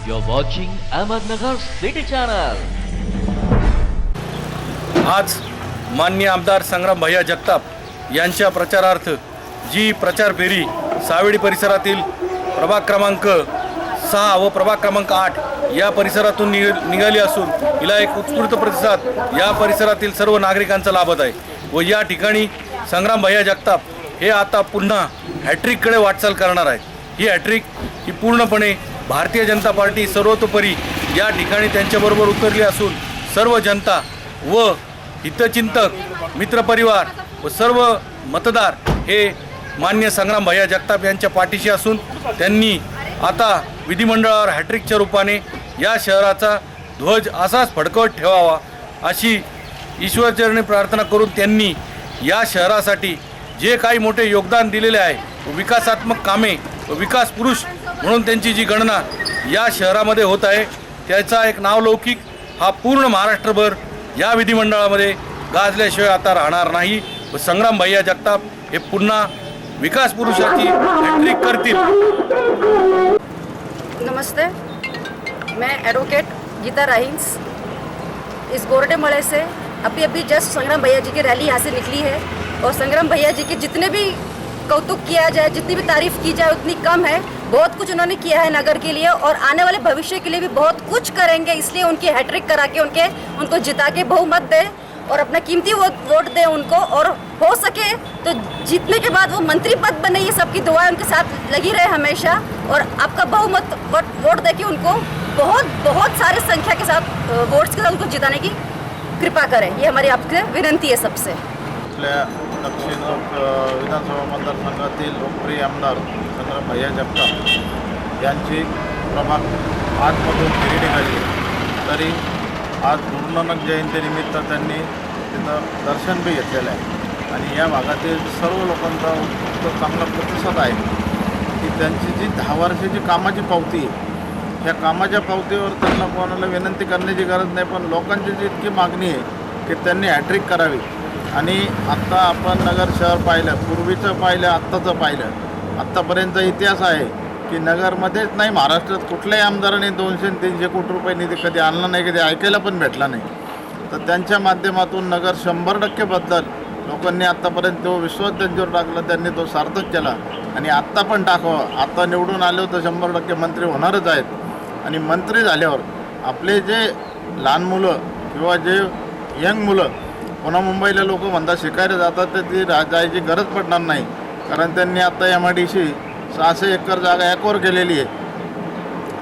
You're watching Ahmednagar City Channel. आज मान्य आमदार संग्राम भैया जगताप यांच्या प्रचारार्थ जी प्रचार फेरी सावेडी परिसरातील प्रभाग क्रमांक सहा व प्रभाग क्रमांक आठ या परिसरातून निघ निघाली असून हिला एक उत्स्फूर्त प्रतिसाद या परिसरातील सर्व नागरिकांचा लाभत आहे व या ठिकाणी संग्राम भैया जगताप हे आता पुन्हा हॅट्रिककडे वाटचाल करणार आहेत ही हॅट्रिक ही पूर्णपणे भारतीय जनता पार्टी सर्वतोपरी या ठिकाणी त्यांच्याबरोबर उतरली असून सर्व जनता व हितचिंतक मित्रपरिवार व सर्व मतदार हे मान्य संग्राम भैया जगताप यांच्या पाठीशी असून त्यांनी आता विधिमंडळावर हॅट्रिकच्या रूपाने या शहराचा ध्वज असाच फडकवत ठेवावा अशी ईश्वरचरणी प्रार्थना करून त्यांनी या शहरासाठी जे काही मोठे योगदान दिलेले आहे विकासात्मक कामे व विकास पुरुष म्हणून त्यांची जी गणना या शहरामध्ये होत आहे त्याचा एक नावलौकिक हा पूर्ण महाराष्ट्रभर या विधिमंडळामध्ये गाजल्याशिवाय आता राहणार नाही. व संग्राम भैया जगताप हे पुन्हा विकास पुरुषाची हॅट्रिक करतील. नमस्ते. मैं एडवोकेट गीता राहिंस इस गोरडे मळे से अभी अभी जस्ट संग्राम भैया जी की रैली यहाँ से निकली है। और संग्राम भैया जी के जितने भी कौतुक किया जाए जितनी भी तारीफ की जाए उतनी कम है। बहुत कुछ उन्होंने किया है नगर के लिए और आने वाले भविष्य के लिए भी बहुत कुछ करेंगे, इसलिए उनकी हैट्रिक करा के उनके, उनको जिता के बहुमत दें और अपना कीमती वोट वोट दें उनको और हो सके तो जीतने के बाद वो मंत्री पद बने ये सबकी दुआएँ उनके साथ लगी रहे हमेशा और आपका बहुमत वोट दे के उनको बहुत बहुत सारे संख्या के साथ वोट्स के साथ उनको जिताने की कृपा करें। ये हमारी आपसे विनंती है सबसे। दक्षिण विधानसभा मतदारसंघातील लोकप्रिय आमदार संग्राम भैया जगताप यांची प्रभाग आजमधून फेरी निघाली तरी आज गुरुनानक जयंतीनिमित्त त्यांनी तिथं दर्शन बी घेतलेलं आहे. आणि या भागातील सर्व लोकांचा उत्कृष्ट चांगला प्रतिसाद आहे की त्यांची जी दहा वर्षाची कामाची पावती आहे ह्या कामाच्या पावतीवर त्यांना कोणाला विनंती करण्याची गरज नाही पण लोकांची जी इतकी मागणी आहे की त्यांनी हॅट्रिक करावी. आणि आत्ता आपण नगर शहर पाहिलं पूर्वीचं पाहिलं आत्ताचं पाहिलं. आत्तापर्यंतचा इतिहास आहे की नगरमध्येच नाही महाराष्ट्रात कुठल्याही आमदाराने दोनशे तीनशे कोटी रुपये निधी कधी आणला नाही कधी ऐकायला पण भेटला नाही. तर त्यांच्या माध्यमातून नगर शंभर टक्के बदल लोकांनी आत्तापर्यंत तो विश्वास त्यांच्यावर टाकला त्यांनी तो सार्थक केला. आणि आत्ता पण टाकावं. आत्ता निवडून आलो तर शंभर टक्के मंत्री होणारच आहेत. आणि मंत्री झाल्यावर आपले जे लहान मुलं किंवा जे यंग मुलं पुन्हा मुंबईला लोक म्हणतात शिकायला जातात तर ती रा जायची गरज पडणार नाही. कारण त्यांनी आता एम आय डी सी सहाशे एकर जागा ॲक्वर केलेली आहे.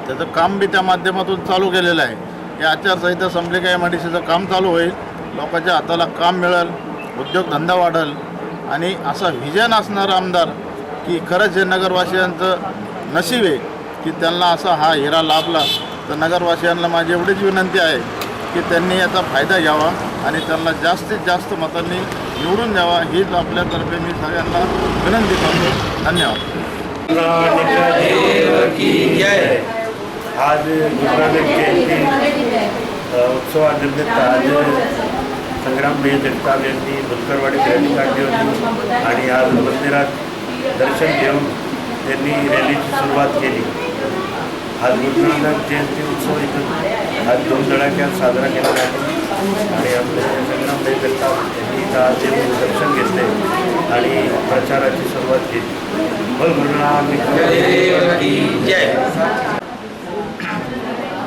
त्याचं काम बी त्या माध्यमातून चालू केलेलं आहे. ही आचारसंहिता संपली का एम आय डी सीचं काम चालू होईल. लोकांच्या हाताला काम मिळेल उद्योगधंदा वाढेल. आणि असा व्हिजन असणारा आमदार की खरंच हे नगरवासियांचं नशीब आहे की त्यांना असा हा हिरा लाभला. तर नगरवासियांना माझी एवढीच विनंती आहे. की त्यांनी याचा फायदा घ्यावा आणि त्यांना जास्तीत जास्त मतांनी निवडून द्यावा हीच आपल्यातर्फे मी सगळ्यांना विनंती करतो. धन्यवाद. आज गुरुनानक जयंती उत्सवानिमित्त आज संग्राम बे जगताप यांनी बुलकरवाडी रॅली काढली होती. आणि आज मंदिरात दर्शन घेऊन त्यांनी रॅलीची सुरुवात केली. हा गुरुनानक जयंती उत्सव इथं हा दोन धडाक्यात साजरा केला आहे. आणि आपले संग्राम भैया जगताप यांनी इथं आज दर्शन घेतले आणि प्रचाराची सुरुवात केली. बोल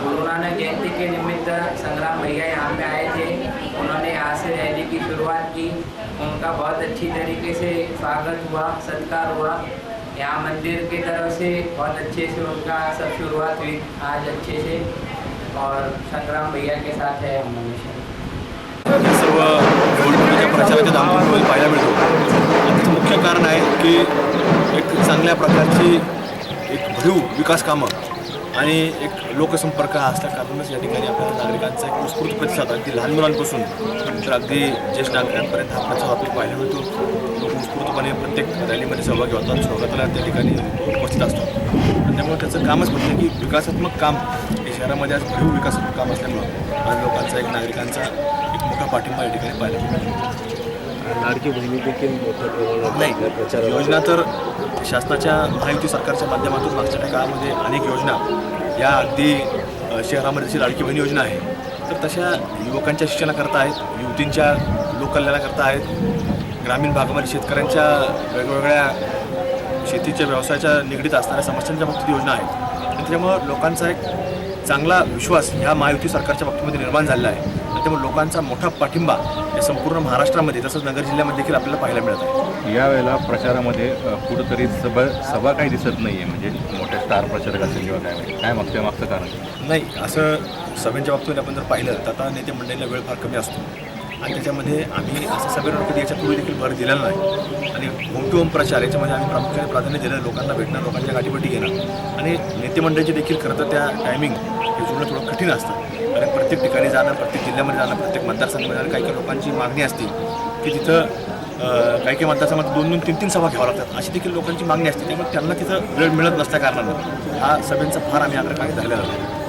गुरुनानक जयंती के निमित्त संग्राम भैया यहाँ पे आए थे। उन्होंने यहाँ से रैली की शुरुआत की। उनका बहुत अच्छी तरीके से स्वागत हुआ सत्कार हुआ। यहाँ मंदिर की तरफ से बहुत अच्छे से उनका सब शुरुआत हुई। आज अच्छे से और संग्राम भैया के साथ है हम हमेशा। सर्व निवडणुकीच्या प्रचाराच्या धामधूममध्ये पाहायला मिळतो. त्याचं मुख्य कारण आहे की एक चांगल्या प्रकारची एक भरीव विकास कामं आणि एक लोकसंपर्क हा असल्या कारणच या ठिकाणी आपल्याला नागरिकांचा एक उत्स्फूर्त प्रतिसाद अगदी लहान मुलांपासून तर अगदी ज्येष्ठ नागरिकांपर्यंत हा प्रतिसाद आपल्याला पाहायला मिळतो. लोक उत्स्फूर्तपणे प्रत्येक रॅलीमध्ये सहभागी होतात स्वागताला त्या ठिकाणी उपस्थित असतात. आणि त्यामुळे त्याचं कामच म्हणतं की विकासात्मक काम हे शहरामध्ये आज भरीव विकासात्मक काम असल्यामुळं आज लोकांचा एक नागरिकांचा एक मोठा पाठिंबा या ठिकाणी पाहायला मिळतो. लाडकी बहिणी देखील मोठ्या प्रमाणात नाही. प्रचारात योजना तर शासनाच्या महायुती सरकारच्या माध्यमातून मागच्या काळामध्ये अनेक योजना या अगदी शहरामध्ये जशी लाडकी बहीण योजना आहे तर तशा युवकांच्या शिक्षणाकरता आहेत युवतींच्या लोककल्याणाकरता आहेत ग्रामीण भागामध्ये शेतकऱ्यांच्या वेगवेगळ्या शेतीच्या व्यवसायाच्या निगडीत असणाऱ्या समस्यांच्या बाबतीत योजना आहेत. आणि त्याच्यामुळं लोकांचा एक चांगला विश्वास ह्या महायुती सरकारच्या बाबतीमध्ये निर्माण झालेला आहे. आणि त्यामुळे लोकांचा मोठा पाठिंबा या संपूर्ण महाराष्ट्रामध्ये तसंच नगर जिल्ह्यामध्ये देखील आपल्याला पाहायला मिळत आहे. यावेळेला प्रचारामध्ये कुठंतरी सभा सभा काही दिसत नाही आहे म्हणजे मोठे स्टार प्रचारक असेल किंवा काय काय मागच्या मागचं कारण? नाही असं सभेच्या बाबतीमध्ये आपण जर पाहिलं तर आता नेते मंडळीला वेळ फार कमी असतो. आणि त्याच्यामध्ये आम्ही असं सभेवर कधी याच्यापूर्वी देखील भर दिलेला नाही. आणि होम टू होम प्रचार याच्यामध्ये आम्ही प्रामुख्याने प्राधान्य दिलं लोकांना भेटणं लोकांच्या गाठीभेटी घेणं आणि नेतेमंडळीचे देखील खरं तर त्या टायमिंग हे जुळणं थोडं कठीण असतं. कारण प्रत्येक ठिकाणी जाणं प्रत्येक जिल्ह्यामध्ये जाणं प्रत्येक मतदारसंघामध्ये जाणं काही काही लोकांची मागणी असते की तिथं काही काही मतदारसंघात दोन दोन तीन तीन सभा घ्याव्या लागतात. अशी देखील लोकांची मागणी असते. त्यामुळे त्यांना तिथं वेळ मिळत नसल्या कारणानं हा सभेंचा फार आम्ही आग्रह काही झालेला नाही